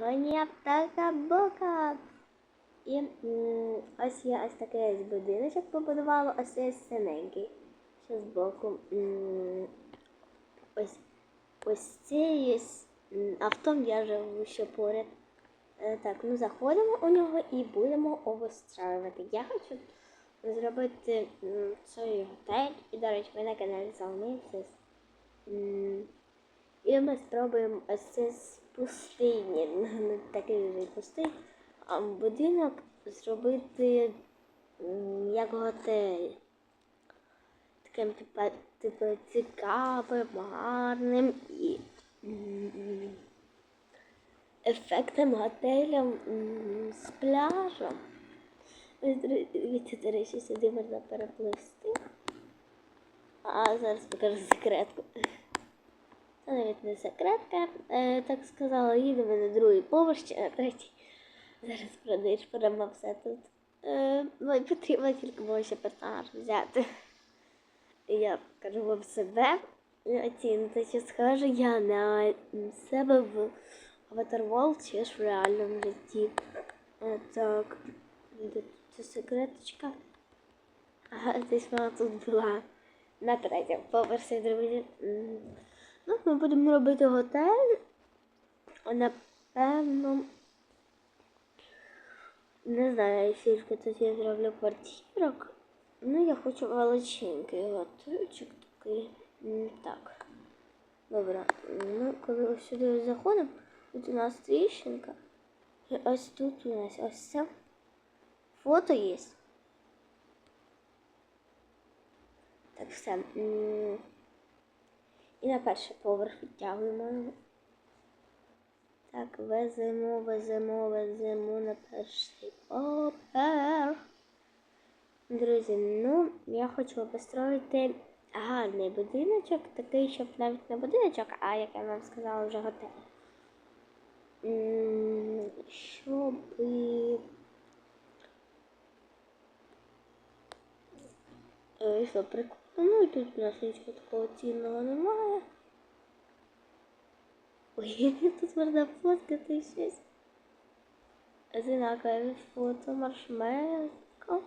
Ваня птаха бока. І ось я ось такий будиночок побудувала, ось цей синенький. Ще збоку. Ось ось це є авто, я живу ще поряд. Е, Так, ну заходимо у нього і будемо обустраювати. Я хочу зробити цей готель. І, до речі, ви на каналі Залмівцес. І ми спробуємо ось це з пустині, не такий вже пустий, а будинок зробити як готель. Таким типу, цікавим, гарним і ефектним готелем з пляжем. Дивіться, до речі, сюди можна перепливсти. А зараз покажу секретку. Навіть не секретка, е, так сказала, їдемо на другий поверх чи на третій. Зараз продаєш прямо все тут. Е, ну потрібно тільки було ще персонаж взяти. Я покажу вам себе. Оцінити, чи схожу я на себе в Avatar World чи ж в реальному житті. Е, так, це секреточка. Ага, десь вона тут була на третьому поверсі, друзі. Ну, ми будемо робити готель. Напевно. Не знаю, скільки тут я зроблю квартирок. Ну, я хочу величенький готельчик такий. Так. Добре. Ну, коли ось сюди заходимо, тут у нас тріщинка. І ось тут у нас ось це фото є. Так, все. І на перший поверх відтягуємо. Так, веземо, веземо, веземо на перший поверх. Друзі, ну, я хочу построїти гарний будиночок, такий, щоб навіть не будиночок, а як я вам сказала, вже готель. Щоб Що прикольно. Ну і тут у нас нічого такого цінного немає. Ой, тут можна фоткати щось. Одинакове фото маршмелко.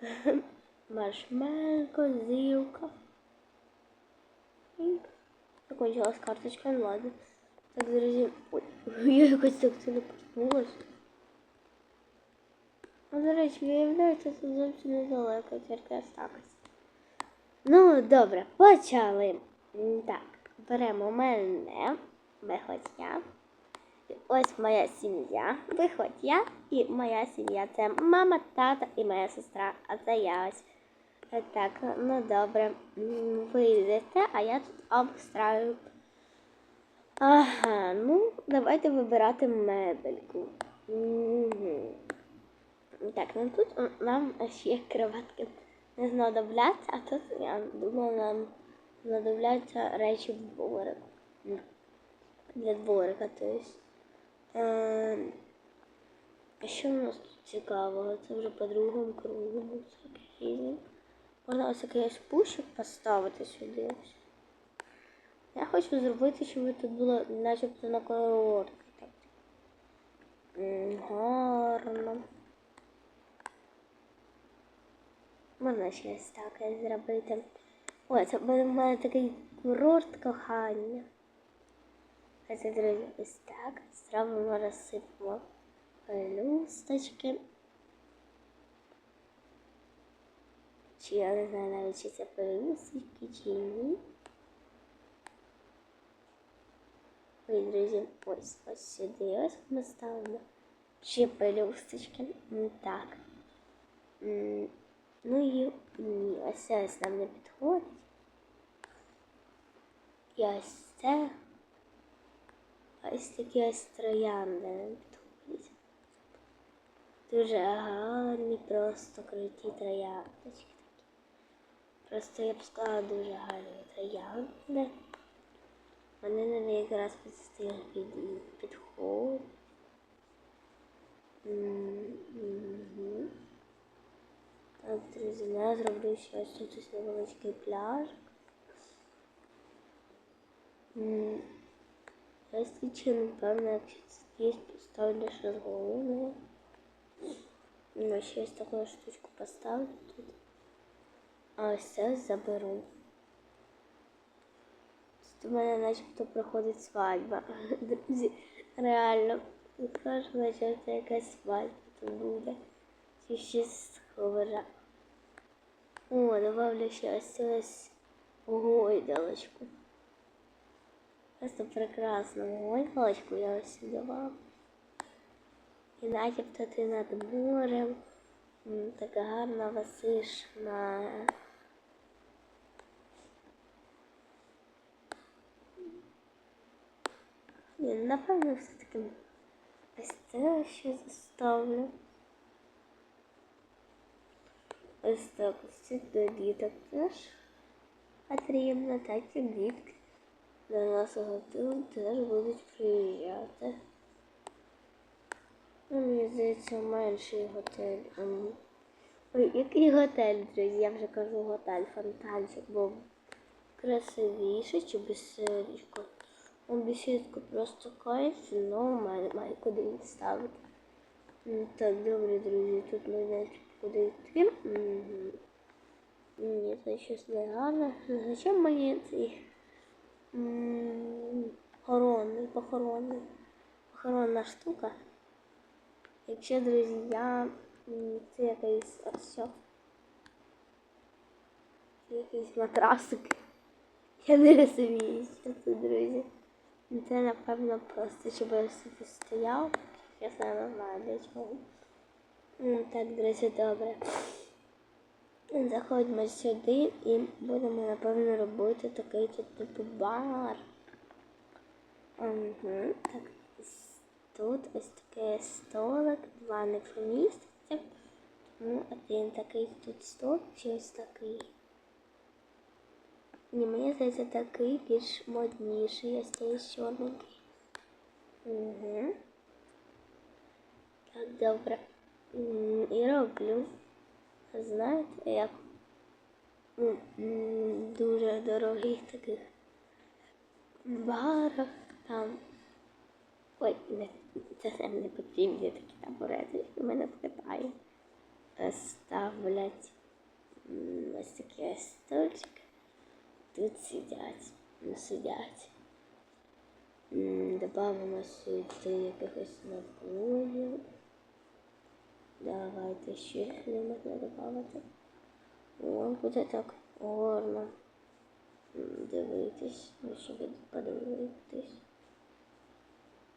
Маршмелко, зілка. І Закончилась карточка, ну ладно. Так, друзі. Ой, я якось так сюди проснулась. А, до речі, виявляється, тут зовсім недалеко, тільки ось так ось. Ну, добре, почали. Так, беремо мене, виходь я. Ось моя сім'я. Виходь я і моя сім'я. Це мама, тата і моя сестра. А це я ось. Е, Так, ну добре. М, Ви йдете, а я тут обстраю. Ага, ну давайте вибирати мебельку. Так, ну тут нам ще кроватки не знадобляться, а тут я думаю, нам знадобляться речі в дворику. Для дворика, то есть. Е, а що у нас тут цікавого? Це вже по другому кругу різний. Можна ось такий ось пущик поставити сюди. ось. Я хочу зробити, щоб тут було начебто на курорті. Гарно. Можна ще ось так ось зробити. Ой, це буде в мене такий курорт кохання. А це, друзі, ось так. Зробимо, розсипемо пелюсточки. Чи я не знаю навіть, чи це пелюсточки, чи ні. Ой, друзі, ось ось сюди ось ми ставимо ще пелюсточки. М, Так. Ну і ні, ось це нам не підходить. І ось це. Ось такі ось троянди нам підходять. Дуже гарні, просто круті трояндочки такі. Просто я б сказала дуже гарні троянди. Вони нам якраз під стиль під- підходять. М, мгм. Так, друзі, я зроблю ще ось тут ось невеличкий пляж. М, Ось напевно, якщо це Здесь поставлю шезлонги. Ну, ще ось таку штучку поставлю тут. А ось це заберу. Тут у мене начебто проходить свадьба. Друзі, реально. Скажу, наче це якась свадьба тут буде. Чи щось схоже. О, добавлю ще ось ось. Просто прекрасну гойдалочку я ось вам. І начебто над морем. Така гарна висиш на Ні, напевно, все-таки ось це ще заставлю. Ось так, ось до діток теж потрібно, так і дітки до нас готують, теж будуть приїжджати. Ну, мені здається, менший готель. ем, Ой, який готель, друзі? Я вже кажу готель, фонтанчик був красивіший чи беседочка. Ну, беседку просто кайф, має, має куди їх ставити. Так, добре, друзі, тут знаємо, куди йти. Мгм. Ні, це щось не гарно. Зачем мені цей м, охоронний, похоронний, охоронна штука? Якщо, друзі, я це якийсь ось якийсь матрасик. Я не розумію, що це, друзі. Це, напевно, просто, щоб я стояв. Я сам не знаю для чого. М, Так, друзі, добре. Заходимо сюди і будемо, напевно, робити такий тут типу бар. Угу. Так, тут ось такий столик, два не поміститься. Ну, один такий тут стол, чи ось такий. Ні, мені здається, такий більш модніший, ось цей чорненький. Угу. Так, добре. І роблю. Знаєте, як м, дуже дорогих таких барах там. Ой, не, це сам не потрібні такі табурети, у мене в Китаї. Е, Ставлять ось такі ось. Тут сидять, ну сидять. Добавимо сюди якихось напоїв. Давайте ще не можна додати. О, так гарно. Дивитись, ну, щоб подивитись.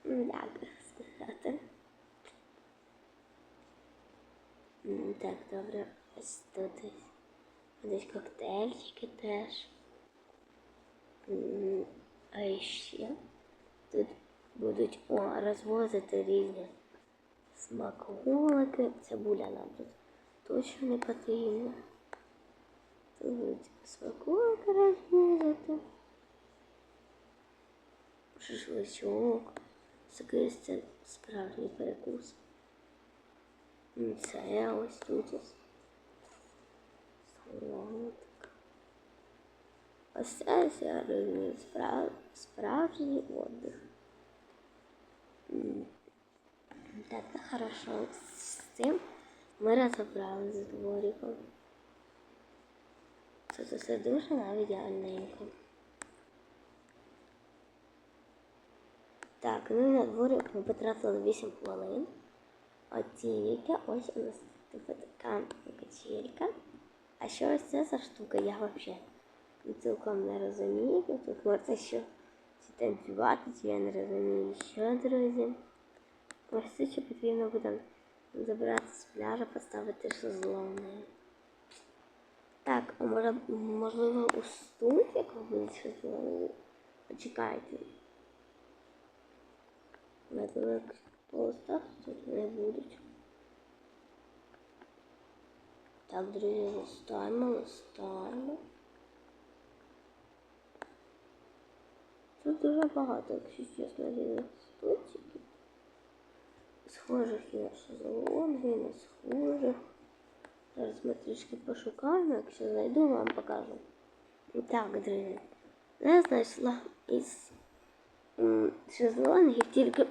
М, Як сказати. Так, добре. Ось тут. Десь коктейльчики теж. А ще тут будуть о, розвозити різні смаколики. Цибуля нам тут точно не потрібна. Тут будуть смаколики розвозити. Шашличок. Такий ось це справжній перекус. М, Це ось тут ось. Солодка. Ось це ось я розумію, справ... справжній отдих. Так, ну хорошо. З цим ми розібрали з двориком. Це все дуже навіть ідеальненько. Так, ну на дворик ми потратили 8 хвилин. От тільки ось у нас типу така качелька. А що ось це за штука? Я взагалі цілком не розумію. Тут можна чи танцювати, я не розумію, що, друзі. Ось ще потрібно буде забрати з пляжа, поставити шезлони. Так, може, можливо, у стульчиках буде шезлони? Почекайте. На великих тут не будуть. Так, друзі, листаємо, листаємо. Тут дуже багато, якщо чесно, різних стульчиків. Схожих на шезлонги, і не схожих. Зараз ми трішки пошукаємо, якщо знайду, вам покажу. І так, друзі, я знайшла із шезлонгів тільки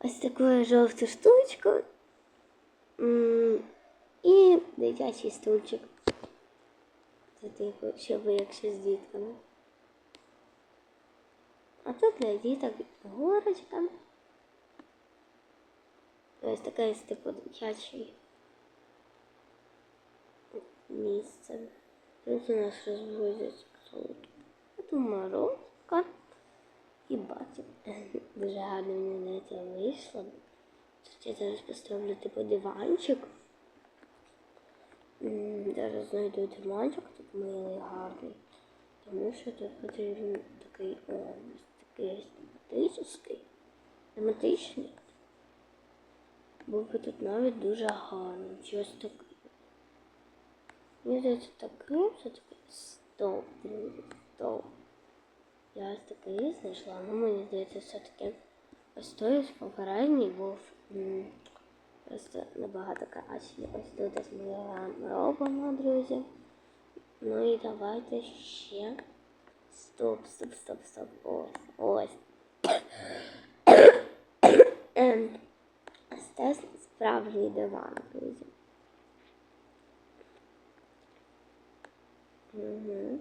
ось таку жовту штучку і дитячий стульчик. Це типу, щоб якщо з дітками. А тут для діток горочка. Ось таке ось типу дитячий місце. Тут у нас розвозять. А тут морозка і батик. Дуже гарно мені це вийшло. Тут я зараз поставлю типу диванчик. Зараз знайду диванчик, тут милий гарний. Тому що тут потрібен такий ось такий тематичний. Був би тут навіть дуже гарно. Щось таке. Мені здається, таким все таки стоп, стоп. Я ось такий знайшла, ну мені здається, все-таки ось той попередній був м, просто набагато кращий. Ось тут ось ми робимо, друзі. Ну і давайте ще. Стоп, стоп, стоп, стоп. Ось, ось. Це справжній диван, друзі. Угу.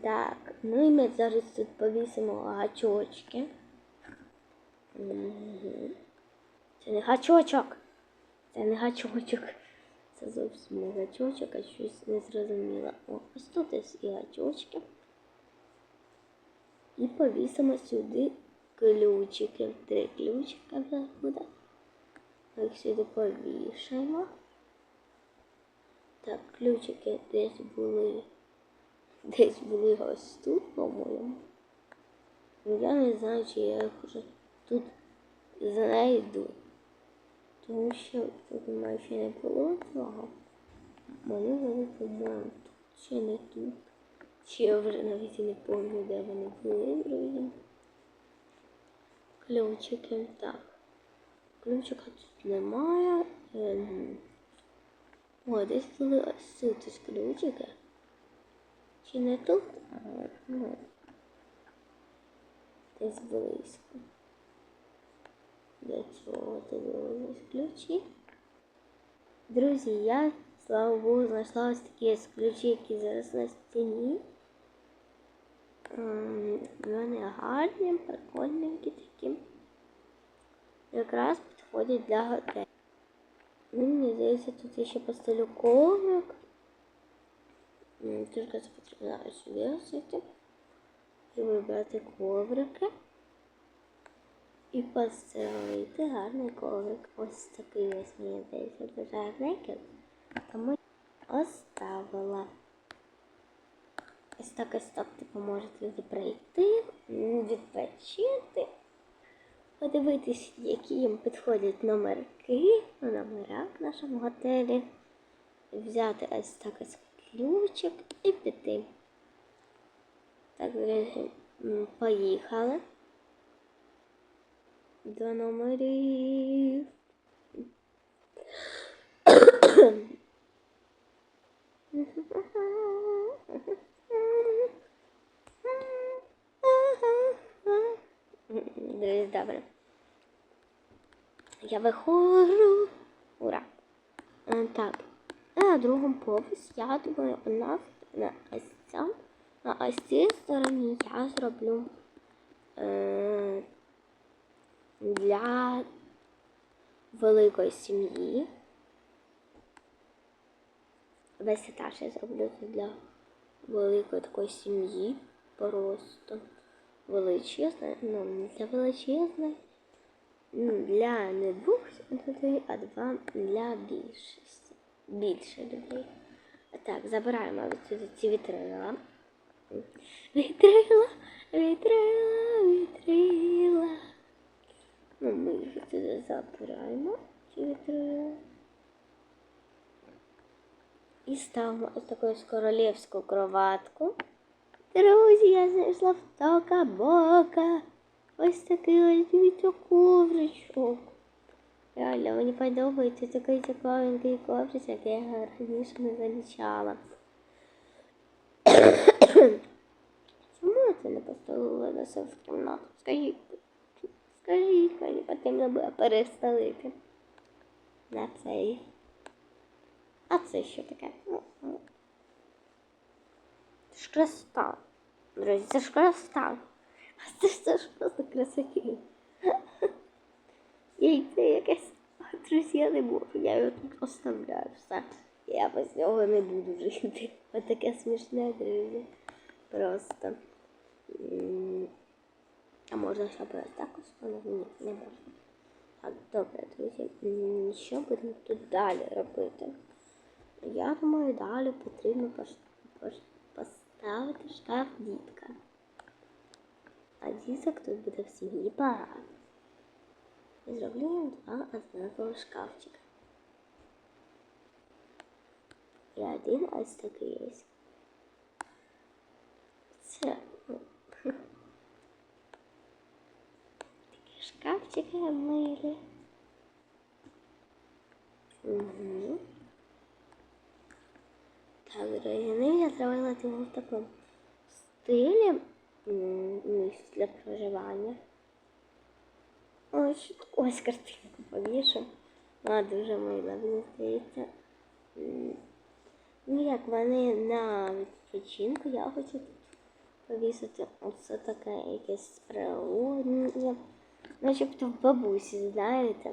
Так, ну і ми зараз тут повісимо гачочки. Угу. Це не гачочок. Це не гачочок. Це зовсім не гачочок, а щось незрозуміло. О, ось тут і гачочки. І повісимо сюди ключики. Три ключика буде. Ми їх сюди повішаємо. Так, ключики десь були. Десь були ось тут, по-моєму. Я не знаю, чи я їх вже тут знайду. Тому що тут ще не було цього. Вони були, тут ще не тут. Чи я вже навіть не пам'ятаю, де вони були, друзі. Ключики, так. Ключика тут немає. Ем, О, десь були ось ключики. Чи не тут? Ну, десь близько. Для цього дивились ключі. Друзі, я, слава Богу, знайшла ось такі ось ключі, які зараз на стіні. Вони гарні, прикольненькі такі. Якраз підходять для готелю. Ну, мені здається, тут я ще постелю коврик. Тільки це потрібно сюди осити. І вибрати коврики. І постелити гарний коврик. Ось такий ось мені здається, дуже гарненький. Тому оставила. Ось так ось так типу можете люди відпочити, подивитись, які їм підходять номерки, ну, номера в нашому готелі, взяти ось так ось ключик і піти. Так, поїхали до номерів. Друзі, добре. Я виходжу. Ура! Е, Так. На другому поверсі, я думаю, у нас на ось цьому, на ось цій стороні я зроблю е, для великої сім'ї. Весь етаж я зроблю для великої такої сім'ї. Просто величезної, ну не для величезної. Ну, для не двох людей, а два для більшості. Більше людей. Так, забираємо відсюди ці вітрила. Вітрила, вітрила, вітрила. Ну, ми їх туди забираємо, ці вітрила. І ставимо ось таку королівську кроватку. Друзі, я знайшла в тока бока. Ось такий ось дивіться ковричок. Реально, мені подобається такий цікавенький коврич, як я раніше не замічала. Чому я це не поставила на себе в кімнату? Скажіть, Скажіть, мені потрібно було переставити на цей. А це що таке? Ну, ну. Це. Друзі, це ж кристал. А це це ж просто красоті. Яйце якесь. Друзі, я не можу, я його тут оставляю все. Я без нього не буду жити. Ось таке смішне, друзі. Просто. А можна ще буде також? Ні, не можна. Так, добре, друзі. Що будемо тут далі робити? Я думаю, далі потрібно пош- пош- поставити шкаф дітка. А діток тут буде в сім'ї багато. І зроблю їм два однакових шкафчика. І один ось такий є. Це ну, такі шкафчики милі. Угу. Так, ну я зробила його в такому стилі місць для проживання. Ось, ось картинку повішу. Вона дуже мила, мені здається. Ну, як вони на відпочинку, я хочу тут повісити оце таке якесь природне. Начебто в бабусі, знаєте.